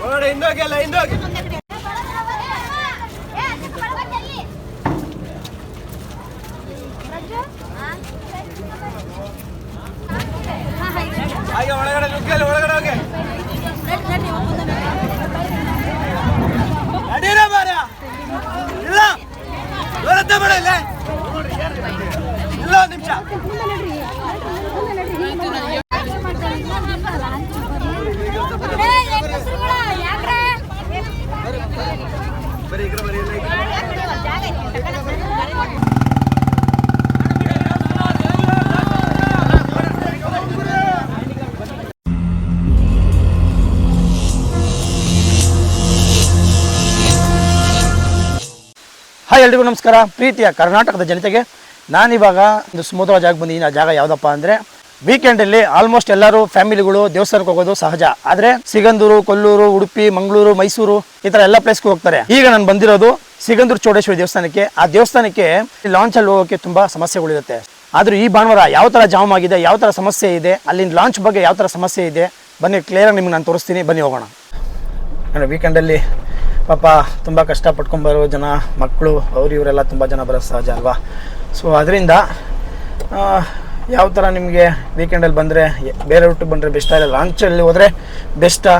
ಒಳಗಡೆ ಹಿಂದೋಗಿ ಅಲ್ಲ ಹಿಂದೋಗಿ ಹಾಗೆ ಒಳಗಡೆ ನುಗ್ಗಿ ಅಲ್ಲಿ ಒಳಗಡೆ ಹೋಗಿ ನಡೀರ ಬಾರ ಇಲ್ಲ ಬರುತ್ತೆ ಬೇಡ ಇಲ್ಲ ಇಲ್ಲ ಒಂದು ನಿಮಿಷ. ಹಾಯ್ ಎಲ್ರಿಗೂ ನಮಸ್ಕಾರ ಪ್ರೀತಿಯ ಕರ್ನಾಟಕದ ಜನತೆಗೆ ನಾನಿವಾಗ ಒಂದು ಸುಮಧುರ ಜಾಗ ಬಂದಿದ್ದೀನಿ. ಆ ಜಾಗ ಯಾವುದಪ್ಪ ಅಂದರೆ ವೀಕೆಂಡಲ್ಲಿ ಆಲ್ಮೋಸ್ಟ್ ಎಲ್ಲರೂ ಫ್ಯಾಮಿಲಿಗಳು ದೇವಸ್ಥಾನಕ್ಕೆ ಹೋಗೋದು ಸಹಜ. ಆದರೆ ಸಿಗಂದೂರು, ಕೊಲ್ಲೂರು, ಉಡುಪಿ, ಮಂಗಳೂರು, ಮೈಸೂರು ಈ ಥರ ಎಲ್ಲ ಪ್ಲೇಸ್ಗೆ ಹೋಗ್ತಾರೆ. ಈಗ ನಾನು ಬಂದಿರೋದು ಸಿಗಂದೂರು ಚೌಡೇಶ್ವರಿ ದೇವಸ್ಥಾನಕ್ಕೆ. ಆ ದೇವಸ್ಥಾನಕ್ಕೆ ಲಾಂಚಲ್ಲಿ ಹೋಗೋಕ್ಕೆ ತುಂಬ ಸಮಸ್ಯೆಗಳಿರುತ್ತೆ. ಆದರೂ ಈ ಭಾನುವಾರ ಯಾವ ಥರ ಜಾಮ್ ಆಗಿದೆ, ಯಾವ ಥರ ಸಮಸ್ಯೆ ಇದೆ, ಅಲ್ಲಿನ ಲಾಂಚ್ ಬಗ್ಗೆ ಯಾವ ಥರ ಸಮಸ್ಯೆ ಇದೆ, ಬನ್ನಿ ಕ್ಲಿಯರಾಗಿ ನಿಮ್ಗೆ ನಾನು ತೋರಿಸ್ತೀನಿ. ಬನ್ನಿ ಹೋಗೋಣ. ಅಂದರೆ ವೀಕೆಂಡಲ್ಲಿ ಪಾಪ ತುಂಬ ಕಷ್ಟಪಟ್ಕೊಂಬರೋ ಜನ, ಮಕ್ಕಳು, ಅವ್ರು, ಇವರೆಲ್ಲ ತುಂಬ ಜನ ಬರೋ ಸಹಜ ಅಲ್ವಾ? ಸೊ ಅದರಿಂದ ಯಾವ ಥರ ನಿಮಗೆ ವೀಕೆಂಡಲ್ಲಿ ಬಂದರೆ ಬೇರೆ ರೂಟಿಗೆ ಬಂದರೆ ಬೆಸ್ಟಾ ಇಲ್ಲ ಲಾಂಚಲ್ಲಿ ಹೋದರೆ ಬೆಸ್ಟಾ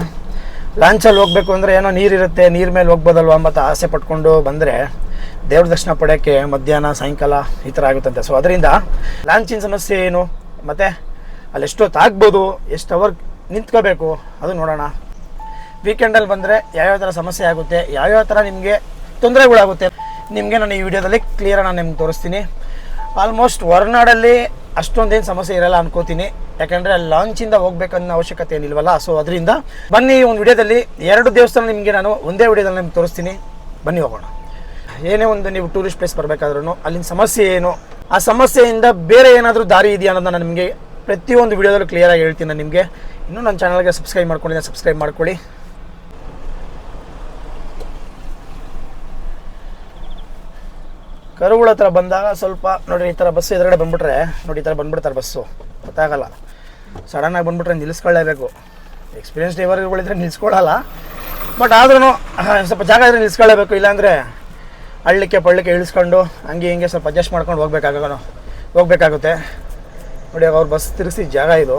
ಲಾಂಚಲ್ಲಿ ಹೋಗಬೇಕು ಅಂದರೆ ಏನೋ ನೀರಿರುತ್ತೆ ನೀರು ಮೇಲೆ ಹೋಗ್ಬೋದಲ್ವಾ ಮತ್ತು ಆಸೆ ಪಟ್ಕೊಂಡು ಬಂದರೆ ದೇವ್ರ ದರ್ಶನ ಪಡೆಯೋಕ್ಕೆ ಮಧ್ಯಾಹ್ನ, ಸಾಯಂಕಾಲ ಈ ಥರ ಆಗುತ್ತಂತೆ. ಸೊ ಅದರಿಂದ ಲಾಂಚಿನ ಸಮಸ್ಯೆ ಏನು? ಮತ್ತು ಅಲ್ಲಿ ಎಷ್ಟೊತ್ತು ಆಗ್ಬೋದು? ಎಷ್ಟು ಅವರ್ ನಿಂತ್ಕೋಬೇಕು? ಅದು ನೋಡೋಣ. ವೀಕೆಂಡಲ್ಲಿ ಬಂದರೆ ಯಾವ್ಯಾವ ಥರ ಸಮಸ್ಯೆ ಆಗುತ್ತೆ? ಯಾವ್ಯಾವ ಥರ ನಿಮಗೆ ತೊಂದರೆಗಳಾಗುತ್ತೆ? ನಿಮಗೆ ನಾನು ಈ ವಿಡಿಯೋದಲ್ಲಿ ಕ್ಲಿಯರ್ ನಾನು ನಿಮ್ಗೆ ತೋರಿಸ್ತೀನಿ. ಆಲ್ಮೋಸ್ಟ್ ಹೊರನಾಡಲ್ಲಿ ಅಷ್ಟೊಂದೇನು ಸಮಸ್ಯೆ ಇರಲ್ಲ ಅನ್ಕೋತೀನಿ. ಯಾಕಂದರೆ ಅಲ್ಲಿ ಲಾಂಚಿಂದ ಹೋಗ್ಬೇಕನ್ನೋ ಅವಶ್ಯಕತೆ ಏನಿಲ್ವಲ್ಲ ಸೊ ಅದರಿಂದ ಬನ್ನಿ ಒಂದು ವಿಡಿಯೋದಲ್ಲಿ ಎರಡು ದೇವಸ್ಥಾನ ನಿಮಗೆ ನಾನು ಒಂದೇ ವಿಡಿಯೋದಲ್ಲಿ ನಿಮ್ಗೆ ತೋರಿಸ್ತೀನಿ. ಬನ್ನಿ ಹೋಗೋಣ. ಏನೇ ಒಂದು ನೀವು ಟೂರಿಸ್ಟ್ ಪ್ಲೇಸ್ ಬರಬೇಕಾದ್ರೂ ಅಲ್ಲಿನ ಸಮಸ್ಯೆ ಏನು? ಆ ಸಮಸ್ಯೆಯಿಂದ ಬೇರೆ ಏನಾದರೂ ದಾರಿ ಇದೆಯಾ ಅನ್ನೋದನ್ನ ನಾನು ನಿಮಗೆ ಪ್ರತಿಯೊಂದು ವಿಡಿಯೋದಲ್ಲೂ ಕ್ಲಿಯರಾಗಿ ಹೇಳ್ತೀನಿ ನಾನು ನಿಮಗೆ. ಇನ್ನೂ ನನ್ನ ಚಾನಲ್ಗೆ ಸಬ್ಸ್ಕ್ರೈಬ್ ಮಾಡ್ಕೊಂಡಿದ್ದೆ ಸಬ್ಸ್ಕ್ರೈಬ್ ಮಾಡ್ಕೊಳ್ಳಿ. ಕರುಗಳ ಹತ್ರ ಬಂದಾಗ ಸ್ವಲ್ಪ ನೋಡಿ ಈ ಥರ ಬಸ್ಸು ಎದುರುಗಡೆ ಬಂದ್ಬಿಟ್ರೆ, ನೋಡಿ ಈ ಥರ ಬಂದ್ಬಿಡ್ತಾರೆ ಬಸ್ಸು. ಗೊತ್ತಾಗಲ್ಲ. ಸಡನ್ನಾಗಿ ಬಂದ್ಬಿಟ್ರೆ ನಿಲ್ಲಿಸ್ಕೊಳ್ಳೇಬೇಕು. ಎಕ್ಸ್ಪೀರಿಯನ್ಸ್ ಡ್ರೈವರ್ಗಳಿದ್ರೆ ನಿಲ್ಲಿಸ್ಕೊಳ್ಳಲ್ಲ. ಬಟ್ ಆದ್ರೂ ಸ್ವಲ್ಪ ಜಾಗ ಇದ್ರೆ ನಿಲ್ಲಿಸ್ಕೊಳ್ಳೇಬೇಕು. ಇಲ್ಲಾಂದರೆ ಹಳ್ಳಕ್ಕೆ ಪಳ್ಳಿಕ್ಕೆ ಇಳಿಸ್ಕೊಂಡು, ಹಂಗೆ ಹಿಂಗೆ ಸ್ವಲ್ಪ ಅಡ್ಜಸ್ಟ್ ಮಾಡ್ಕೊಂಡು ಹೋಗ್ಬೇಕಾಗ ಹೋಗ್ಬೇಕಾಗುತ್ತೆ. ನೋಡಿ, ಅವ್ರು ಬಸ್ ತಿರುಗಿಸಿ ಜಾಗ ಇದು.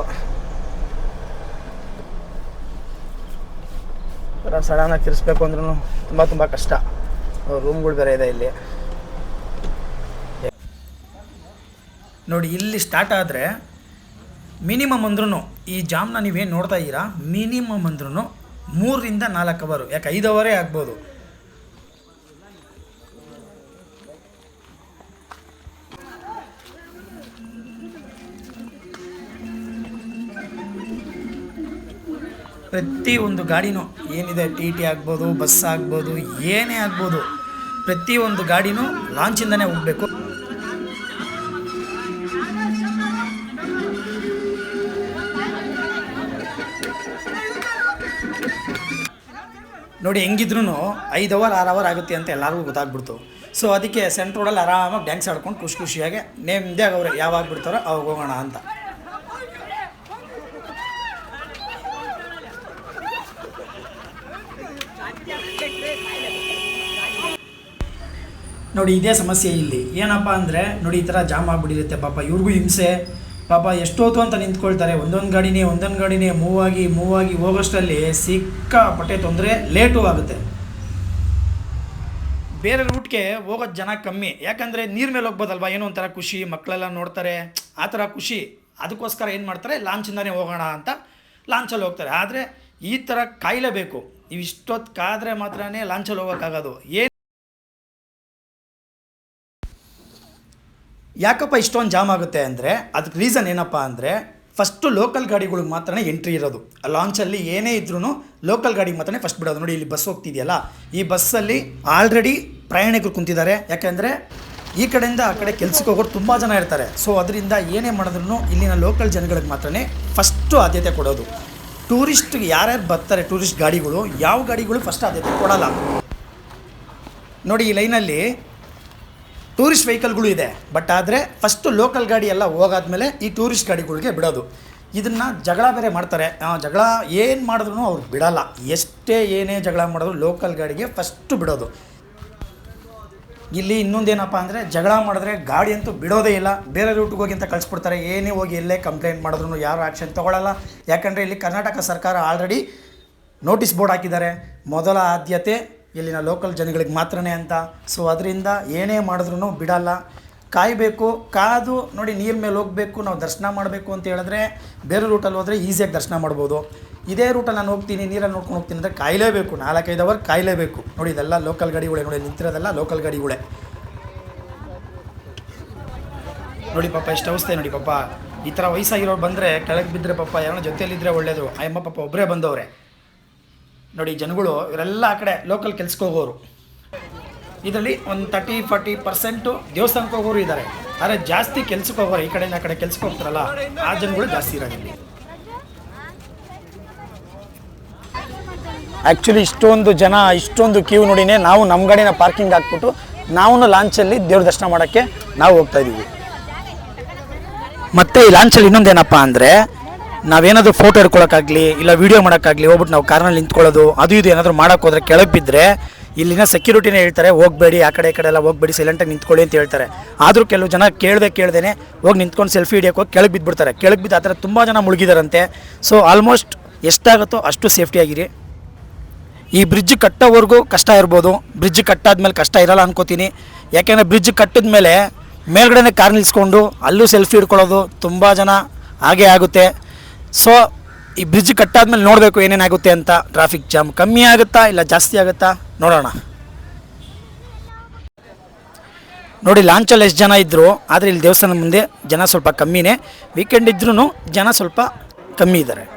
ಸಡನ್ನಾಗಿ ತಿರ್ಸ್ಬೇಕು ಅಂದ್ರೂ ತುಂಬ ತುಂಬ ಕಷ್ಟ. ರೂಮ್ಗಳು ಬೇರೆ ಇದೆ ಇಲ್ಲಿ. ನೋಡಿ, ಇಲ್ಲಿ ಸ್ಟಾರ್ಟ್ ಆದರೆ ಮಿನಿಮಮ್ ಅಂದ್ರೂ ಈ ಜಾಮ್ನ ನೀವೇನು ನೋಡ್ತಾ ಇದ್ದೀರಾ? ಮಿನಿಮಮ್ ಅಂದ್ರೂ ಮೂರರಿಂದ ನಾಲ್ಕು ಅವರು ಯಾಕೆ ಐದು ಅವರೇ ಆಗ್ಬೋದು? ಪ್ರತಿಯೊಂದು ಗಾಡಿನೂ ಏನಿದೆ? ಟಿ ಟಿ ಆಗ್ಬೋದು ಬಸ್ ಆಗ್ಬೋದು, ಏನೇ ಆಗ್ಬೋದು ಪ್ರತಿಯೊಂದು ಗಾಡಿನೂ ಲಾಂಚಿಂದನೇ ಹೋಗಬೇಕು. ನೋಡಿ ಹೆಂಗಿದ್ರು ಐದು ಅವರ್ ಆರು ಅವರ್ ಆಗುತ್ತೆ ಅಂತ ಎಲ್ಲರಿಗೂ ಗೊತ್ತಾಗ್ಬಿಡ್ತು. ಸೊ ಅದಕ್ಕೆ ಸೆಂಟ್ರ್ ರೋಡಲ್ಲಿ ಆರಾಮಾಗಿ ಡ್ಯಾನ್ಸ್ ಆಡ್ಕೊಂಡು ಖುಷಿ ಖುಷಿಯಾಗಿ ನೇಮ್ದೆ ಅವ್ರು ಯಾವಾಗ ಬಿಡ್ತಾರೋ ಅವಾಗ ಹೋಗೋಣ ಅಂತ. ನೋಡಿ ಇದೇ ಸಮಸ್ಯೆ ಇಲ್ಲಿ. ಏನಪ್ಪ ಅಂದರೆ ನೋಡಿ ಈ ಥರ ಜಾಮ್ ಆಗಿಬಿಟ್ಟಿರುತ್ತೆ ಪಾಪ. ಇವ್ರಿಗೂ ಹಿಂಸೆ. ಪಾಪ ಎಷ್ಟೊತ್ತು ಅಂತ ನಿಂತ್ಕೊಳ್ತಾರೆ. ಒಂದೊಂದು ಗಾಡಿನೇ ಒಂದೊಂದು ಗಾಡಿನೇ ಮೂವ್ ಆಗಿ ಮೂವ್ ಆಗಿ ಹೋಗೋಷ್ಟರಲ್ಲಿ ಸಿಕ್ಕಾಪಟ್ಟೆ ತೊಂದರೆ, ಲೇಟು ಆಗುತ್ತೆ. ಬೇರೆ ರೂಟ್ಗೆ ಹೋಗೋದು ಜನ ಕಮ್ಮಿ. ಯಾಕಂದರೆ ನೀರು ಮೇಲೆ ಹೋಗ್ಬೋದಲ್ವಾ? ಏನೋ ಒಂಥರ ಖುಷಿ ಮಕ್ಕಳೆಲ್ಲ ನೋಡ್ತಾರೆ. ಆ ಥರ ಖುಷಿ. ಅದಕ್ಕೋಸ್ಕರ ಏನು ಮಾಡ್ತಾರೆ? ಲಾಂಚಿಂದನೇ ಹೋಗೋಣ ಅಂತ ಲಾಂಚಲ್ಲಿ ಹೋಗ್ತಾರೆ. ಆದರೆ ಈ ಥರ ಕಾಯಲೇಬೇಕು. ನೀವು ಇಷ್ಟೊತ್ತು ಕಾದರೆ ಮಾತ್ರನೇ ಲಾಂಚಲ್ಲಿ ಹೋಗೋಕ್ಕಾಗೋದು. ಏನು ಯಾಕಪ್ಪ ಇಷ್ಟೊಂದು ಜಾಮ್ ಆಗುತ್ತೆ ಅಂದರೆ, ಅದಕ್ಕೆ ರೀಸನ್ ಏನಪ್ಪ ಅಂದರೆ ಫಸ್ಟು ಲೋಕಲ್ ಗಾಡಿಗಳಿಗೆ ಮಾತ್ರ ಎಂಟ್ರಿ ಇರೋದು. ಲಾಂಚಲ್ಲಿ ಏನೇ ಇದ್ರೂ ಲೋಕಲ್ ಗಾಡಿಗೆ ಮಾತ್ರ ಫಸ್ಟ್ ಬಿಡೋದು. ನೋಡಿ, ಇಲ್ಲಿ ಬಸ್ ಹೋಗ್ತಿದೆಯಲ್ಲ? ಈ ಬಸ್ಸಲ್ಲಿ ಆಲ್ರೆಡಿ ಪ್ರಯಾಣಿಕರು ಕುಂತಿದ್ದಾರೆ. ಯಾಕೆಂದರೆ, ಈ ಕಡೆಯಿಂದ ಆ ಕಡೆ ಕೆಲಸಕ್ಕೆ ಹೋಗೋರು ತುಂಬ ಜನ ಇರ್ತಾರೆ. ಸೊ ಅದರಿಂದ ಏನೇ ಮಾಡಿದ್ರು ಇಲ್ಲಿನ ಲೋಕಲ್ ಜನಗಳಿಗೆ ಮಾತ್ರ ಫಸ್ಟು ಆದ್ಯತೆ ಕೊಡೋದು. ಟೂರಿಸ್ಟ್ಗೆ ಯಾರ್ಯಾರು ಬರ್ತಾರೆ ಟೂರಿಸ್ಟ್ ಗಾಡಿಗಳು, ಯಾವ ಗಾಡಿಗಳು ಫಸ್ಟ್ ಆದ್ಯತೆ ಕೊಡೋಲ್ಲ. ನೋಡಿ, ಈ ಲೈನಲ್ಲಿ ಟೂರಿಸ್ಟ್ ವೆಹಿಕಲ್ಗಳು ಇದೆ. ಬಟ್ ಆದರೆ ಫಸ್ಟು ಲೋಕಲ್ ಗಾಡಿ ಎಲ್ಲ ಹೋಗಾದ್ಮೇಲೆ ಈ ಟೂರಿಸ್ಟ್ ಗಾಡಿಗಳಿಗೆ ಬಿಡೋದು. ಇದನ್ನು ಜಗಳ ಬೇರೆ ಮಾಡ್ತಾರೆ. ಜಗಳ ಏನು ಮಾಡಿದ್ರು ಅವ್ರು ಬಿಡೋಲ್ಲ. ಎಷ್ಟೇ ಏನೇ ಜಗಳ ಮಾಡಿದ್ರು ಲೋಕಲ್ ಗಾಡಿಗೆ ಫಸ್ಟು ಬಿಡೋದು. ಇಲ್ಲಿ ಇನ್ನೊಂದೇನಪ್ಪ ಅಂದರೆ ಜಗಳ ಮಾಡಿದ್ರೆ ಗಾಡಿ ಅಂತೂ ಬಿಡೋದೇ ಇಲ್ಲ. ಬೇರೆ ರೂಟ್ಗೆ ಹೋಗಿ ಅಂತ ಕಳಿಸ್ಬಿಡ್ತಾರೆ. ಏನೇ ಹೋಗಿ ಎಲ್ಲೇ ಕಂಪ್ಲೇಂಟ್ ಮಾಡಿದ್ರು ಯಾರು ಆ್ಯಕ್ಷನ್ ತೊಗೊಳ್ಳಲ್ಲ ಯಾಕಂದರೆ ಇಲ್ಲಿ ಕರ್ನಾಟಕ ಸರ್ಕಾರ ಆಲ್ರೆಡಿ ನೋಟಿಸ್ ಬೋರ್ಡ್ ಹಾಕಿದ್ದಾರೆ. ಮೊದಲ ಆದ್ಯತೆ ಇಲ್ಲಿನ ಲೋಕಲ್ ಜನಗಳಿಗೆ ಮಾತ್ರನೇ ಅಂತ. ಸೊ ಅದರಿಂದ ಏನೇ ಮಾಡಿದ್ರೂ ಬಿಡಲ್ಲ. ಕಾಯಬೇಕು, ಕಾದು ನೋಡಿ ನೀರು ಮೇಲೆ ಹೋಗಬೇಕು, ನಾವು ದರ್ಶನ ಮಾಡಬೇಕು ಅಂತ ಹೇಳಿದ್ರೆ ಬೇರೆ ರೂಟಲ್ಲಿ ಹೋದರೆ ಈಸಿಯಾಗಿ ದರ್ಶನ ಮಾಡ್ಬೋದು. ಇದೇ ರೂಟಲ್ಲಿ ನಾನು ಹೋಗ್ತೀನಿ, ನೀರಲ್ಲಿ ನೋಡ್ಕೊಂಡು ಹೋಗ್ತೀನಿ ಅಂದರೆ ಕಾಯಲೇಬೇಕು. ನಾಲ್ಕೈದು ಅವರ್ ಕಾಯಲೇಬೇಕು. ನೋಡಿ, ಇದೆಲ್ಲ ಲೋಕಲ್ ಗಾಡಿಗಳೇ ನೋಡಿ ನಿಂತಿರೋದೆಲ್ಲ ಲೋಕಲ್ ಗಾಡಿಗಳೇ ನೋಡಿ ಪಾಪ, ಎಷ್ಟು ಅವಸ್ಥೆ ನೋಡಿ ಪಾಪ. ಈ ಥರ ವಯಸ್ಸಾಗಿರೋರು ಬಂದರೆ ಕೆಳಗೆ ಬಿದ್ದರೆ ಪಾಪ ಯಾರೋ ಜೊತೆಯಲ್ಲಿದ್ದರೆ ಒಳ್ಳೇದು. ಅಯ್ಯಮ್ಮ ಪಾಪ ಒಬ್ಬರೇ ಬಂದವ್ರೆ. ನೋಡಿ, ಜನಗಳು ಇವರೆಲ್ಲ ಆ ಕಡೆ ಲೋಕಲ್ ಕೆಲ್ಸಕ್ಕೆ ಹೋಗೋರು. ಇದರಲ್ಲಿ ಒಂದು ತರ್ಟಿ ಫಾರ್ಟಿ ಪರ್ಸೆಂಟು ದೇವಸ್ಥಾನಕ್ಕೆ ಹೋಗೋರು ಇದ್ದಾರೆ ಆದರೆ ಜಾಸ್ತಿ ಕೆಲ್ಸಕ್ಕೆ ಹೋಗೋರು ಈ ಕಡೆಯಿಂದ ಆ ಕಡೆ ಕೆಲ್ಸಕ್ಕೆ ಹೋಗ್ತಾರಲ್ಲ, ಆ ಜನಗಳು ಜಾಸ್ತಿ ಇರೋದಿಲ್ಲ ಆ್ಯಕ್ಚುಲಿ ಇಷ್ಟೊಂದು ಜನ, ಇಷ್ಟೊಂದು ಕ್ಯೂ ನೋಡಿನೇ ನಾವು ನಮ್ಮ ಗಾಡಿನ ಪಾರ್ಕಿಂಗ್ ಹಾಕ್ಬಿಟ್ಟು ನಾವು ಲಾಂಚಲ್ಲಿ ದೇವ್ರ ದರ್ಶನ ಮಾಡೋಕ್ಕೆ ನಾವು ಹೋಗ್ತಾ ಇದ್ದೀವಿ ಮತ್ತು ಈ ಲಾಂಚಲ್ಲಿ ಇನ್ನೊಂದೇನಪ್ಪ ಅಂದರೆ ನಾವೇನಾದರೂ ಫೋಟೋ ಹಿಡ್ಕೊಳಕ್ಕಾಗಲಿ ಇಲ್ಲ ವೀಡಿಯೋ ಮಾಡೋಕ್ಕಾಗಲಿ ಹೋಗ್ಬಿಟ್ಟು ನಾವು ಕಾರ್ನಲ್ಲಿ ನಿಂತ್ಕೊಳ್ಳೋದು, ಅದು ಇದು ಏನಾದರೂ ಮಾಡೋಕ್ಕೋದ್ರೆ ಕೆಳಗೆ ಬಿದ್ದರೆ ಇಲ್ಲಿನ ಸೆಕ್ಯೂರಿಟಿನೇ ಹೇಳ್ತಾರೆ, ಹೋಗಬೇಡಿ, ಆ ಕಡೆ ಈ ಕಡೆ ಎಲ್ಲ ಹೋಗಬೇಡಿ ಸೈಲೆಂಟಾಗಿ ನಿಂತ್ಕೊಳ್ಳಿ ಅಂತ ಹೇಳ್ತಾರೆ. ಆದರೂ ಕೆಲವು ಜನ ಕೇಳದೆ ಕೇಳ್ದೇನೆ ಹೋಗಿ ನಿಂತ್ಕೊಂಡು ಸೆಲ್ಫಿ ಹಿಡಿಯೋಕೆ ಹೋಗಿ ಕೆಳಗೆ ಬಿದ್ದುಬಿಡ್ತಾರೆ ಕೆಳಗೆ ಬಿದ್ದು ಆ ಥರ ತುಂಬ ಜನ ಮುಳುಗಿದಾರಂತೆ. ಸೊ ಆಲ್ಮೋಸ್ಟ್ ಎಷ್ಟಾಗುತ್ತೋ ಅಷ್ಟು ಸೇಫ್ಟಿಯಾಗಿರಿ ಈ ಬ್ರಿಡ್ಜ್ ಕಟ್ಟೋವರೆಗೂ ಕಷ್ಟ ಇರ್ಬೋದು. ಬ್ರಿಡ್ಜ್ ಕಟ್ಟಾದ್ಮೇಲೆ ಕಷ್ಟ ಇರಲ್ಲ ಅನ್ಕೋತೀನಿ. ಯಾಕೆಂದರೆ ಬ್ರಿಡ್ಜ್ ಕಟ್ಟಿದ ಮೇಲೆ ಮೇಲ್ಗಡೆನೇ ಕಾರ್ ನಿಲ್ಸ್ಕೊಂಡು ಅಲ್ಲೂ ಸೆಲ್ಫಿ ಹಿಡ್ಕೊಳ್ಳೋದು ತುಂಬ ಜನ ಹಾಗೆ ಆಗುತ್ತೆ. ಸೊ ಈ ಬ್ರಿಡ್ಜ್ ಕಟ್ಟಾದ್ಮೇಲೆ ನೋಡಬೇಕು ಏನೇನಾಗುತ್ತೆ ಅಂತ ಟ್ರಾಫಿಕ್ ಜಾಮ್ ಕಮ್ಮಿ ಆಗುತ್ತಾ ಇಲ್ಲ ಜಾಸ್ತಿ ಆಗುತ್ತಾ? ನೋಡೋಣ. ನೋಡಿ ಲಾಂಚಲ್ಲಿ ಎಷ್ಟು ಜನ ಇದ್ದರು ಆದರೆ ಇಲ್ಲಿ ದೇವಸ್ಥಾನದ ಮುಂದೆ ಜನ ಸ್ವಲ್ಪ ಕಮ್ಮಿನೇ. ವೀಕೆಂಡ್ ಇದ್ರೂ ಜನ ಸ್ವಲ್ಪ ಕಮ್ಮಿ ಇದ್ದಾರೆ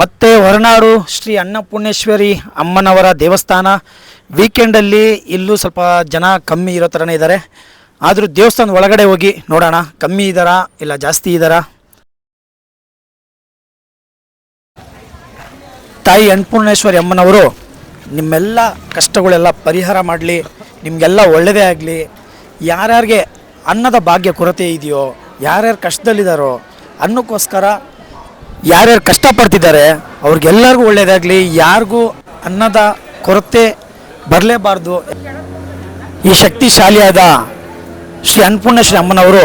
ಮತ್ತು ಹೊರನಾಡು ಶ್ರೀ ಅನ್ನಪೂರ್ಣೇಶ್ವರಿ ಅಮ್ಮನವರ ದೇವಸ್ಥಾನ. ವೀಕೆಂಡಲ್ಲಿ ಇಲ್ಲೂ ಸ್ವಲ್ಪ ಜನ ಕಮ್ಮಿ ಇರೋ ಥರನೇ ಇದ್ದಾರೆ. ಆದರೂ ದೇವಸ್ಥಾನದ ಒಳಗಡೆ ಹೋಗಿ ನೋಡೋಣ. ಕಮ್ಮಿ ಇದ್ದಾರಾ ಇಲ್ಲ ಜಾಸ್ತಿ ಇದ್ದಾರಾ ತಾಯಿ ಅನ್ನಪೂರ್ಣೇಶ್ವರಿ ಅಮ್ಮನವರು ನಿಮ್ಮೆಲ್ಲ ಕಷ್ಟಗಳೆಲ್ಲ ಪರಿಹಾರ ಮಾಡಲಿ, ನಿಮಗೆಲ್ಲ ಒಳ್ಳೆಯದೇ ಆಗಲಿ. ಯಾರ್ಯಾರಿಗೆ ಅನ್ನದ ಭಾಗ್ಯ ಕೊರತೆ ಇದೆಯೋ, ಯಾರ್ಯಾರು ಕಷ್ಟದಲ್ಲಿದ್ದಾರೋ ಅನ್ನಕ್ಕೋಸ್ಕರ ಯಾರ್ಯಾರು ಕಷ್ಟಪಡ್ತಿದ್ದಾರೆ, ಅವ್ರಿಗೆಲ್ಲರಿಗೂ ಒಳ್ಳೆಯದಾಗಲಿ ಯಾರಿಗೂ ಅನ್ನದ ಕೊರತೆ ಬರಲೇಬಾರ್ದು. ಈ ಶಕ್ತಿಶಾಲಿಯಾದ ಶ್ರೀ ಅನ್ನಪೂರ್ಣೇಶ್ವರಿ ಅಮ್ಮನವರು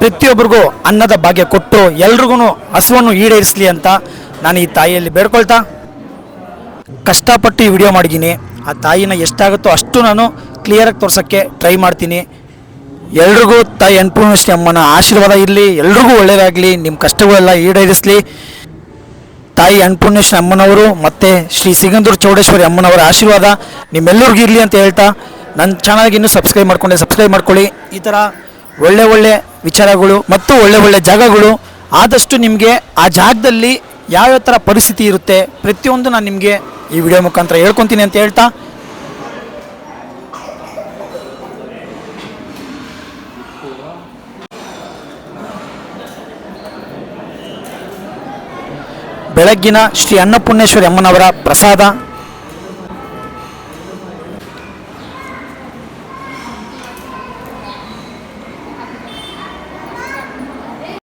ಪ್ರತಿಯೊಬ್ಬರಿಗೂ ಅನ್ನದ ಭಾಗ್ಯ ಕೊಟ್ಟು ಎಲ್ರಿಗೂ ಹಸುವನ್ನು ಈಡೇರಿಸಲಿ ಅಂತ ನಾನು ಈ ತಾಯಿಯಲ್ಲಿ ಬೇಡ್ಕೊಳ್ತಾ ಕಷ್ಟಪಟ್ಟು ಈ ವಿಡಿಯೋ ಮಾಡಿದ್ದೀನಿ. ಆ ತಾಯಿನ ಎಷ್ಟಾಗುತ್ತೋ ಅಷ್ಟು ನಾನು ಕ್ಲಿಯರಾಗಿ ತೋರ್ಸೋಕ್ಕೆ ಟ್ರೈ ಮಾಡ್ತೀನಿ. ಎಲ್ರಿಗೂ ತಾಯಿ ಅನ್ನಪೂರ್ಣೇಶ್ವರಿ ಅಮ್ಮನ ಆಶೀರ್ವಾದ ಇರಲಿ, ಎಲ್ರಿಗೂ ಒಳ್ಳೆಯದಾಗಲಿ ನಿಮ್ಮ ಕಷ್ಟಗಳೆಲ್ಲ ಈಡೇರಿಸಲಿ. ತಾಯಿ ಅನ್ನಪೂರ್ಣೇಶ್ವರಿ ಅಮ್ಮನವರು ಮತ್ತು ಶ್ರೀ ಸಿಗಂದೂರು ಚೌಡೇಶ್ವರಿ ಅಮ್ಮನವರ ಆಶೀರ್ವಾದ ನಿಮ್ಮೆಲ್ಲರಿಗೂ ಇರಲಿ ಅಂತ ಹೇಳ್ತಾ ನನ್ನ ಚಾನಲ್ಗೆ ಇನ್ನೂ ಸಬ್ಸ್ಕ್ರೈಬ್ ಮಾಡ್ಕೊಂಡೆ ಸಬ್ಸ್ಕ್ರೈಬ್ ಮಾಡ್ಕೊಳ್ಳಿ. ಈ ಥರ ಒಳ್ಳೆ ಒಳ್ಳೆ ವಿಚಾರಗಳು ಮತ್ತು ಒಳ್ಳೆ ಒಳ್ಳೆ ಜಾಗಗಳು ಆದಷ್ಟು ನಿಮಗೆ ಆ ಜಾಗದಲ್ಲಿ ಯಾವ್ಯಾವ ಥರ ಪರಿಸ್ಥಿತಿ ಇರುತ್ತೆ ಪ್ರತಿಯೊಂದು ನಾನು ನಿಮಗೆ ಈ ವಿಡಿಯೋ ಮುಖಾಂತರ ಹೇಳ್ಕೊತೀನಿ ಅಂತ ಹೇಳ್ತಾ. ಬೆಳಗ್ಗಿನ ಶ್ರೀ ಅನ್ನಪೂರ್ಣೇಶ್ವರಿ ಅಮ್ಮನವರ ಪ್ರಸಾದ.